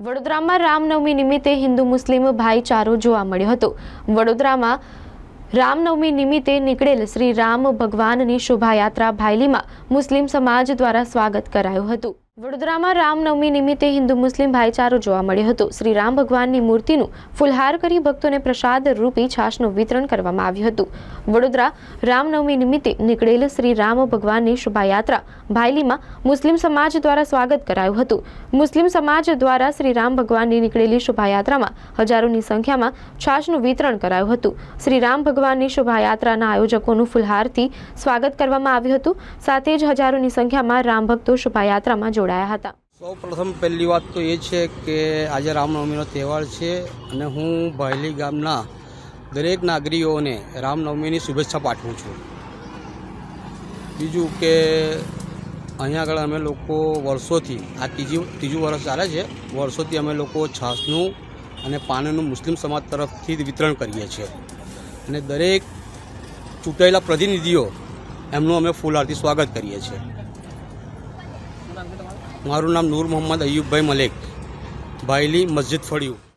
વડોદરામાં રામનવમી નિમિત્તે હિન્દુ મુસ્લિમ ભાઈચારો જોવા મળ્યો હતો. વડોદરામાં રામનવમી નિમિત્તે નીકળેલ શ્રી રામ ભગવાનની શોભાયાત્રા ભાયલીમાં મુસ્લિમ સમાજ દ્વારા સ્વાગત કરાયું હતું. વડોદરામાં રામનવમી નિમિત્તે હિન્દુ મુસ્લિમ ભાઈચારો જોવા મળ્યો હતો. શ્રી રામ ભગવાનની મૂર્તિનું ફુલહાર કરી ભક્તોને પ્રસાદ રૂપી છાશનું વિતરણ કરવામાં આવ્યું હતું. વડોદરા રામનવમી નિમિત્તે નીકળેલ શ્રી રામ ભગવાનની શોભાયાત્રા ભાયલીમાં મુસ્લિમ સમાજ દ્વારા સ્વાગત કરાયું હતું. મુસ્લિમ સમાજ દ્વારા શ્રી રામ ભગવાનની નીકળેલી શોભાયાત્રામાં હજારોની સંખ્યામાં છાશનું વિતરણ કરાયું હતું. શ્રી રામ ભગવાનની શોભાયાત્રાના આયોજકોનું ફુલહારથી સ્વાગત કરવામાં આવ્યું હતું. સાથે જ હજારોની સંખ્યામાં રામ ભક્તો શોભાયાત્રામાં જોડાયા. હતા. સૌ પ્રથમ પહેલી વાત તો એ છે કે આજે રામનવમીનો તહેવાર છે અને હું ભાયલી ગામના દરેક નાગરિકોને રામનવમીની શુભેચ્છા પાઠવું છું. બીજું કે અહીંયા આગળ અમે લોકો વર્ષોથી, આ ત્રીજી, ત્રીજું વર્ષ ચાલે છે, વર્ષોથી અમે લોકો છાસનું અને પાણીનું મુસ્લિમ સમાજ તરફથી જ વિતરણ કરીએ છીએ. અને દરેક ચૂંટાયેલા પ્રતિનિધિઓ એમનું અમે ફૂલહારથી સ્વાગત કરીએ છીએ. મારું નામ નૂર મોહમ્મદ અયુબભાઈ મલેક. ભાયલી મસ્જિદ ફળિયું.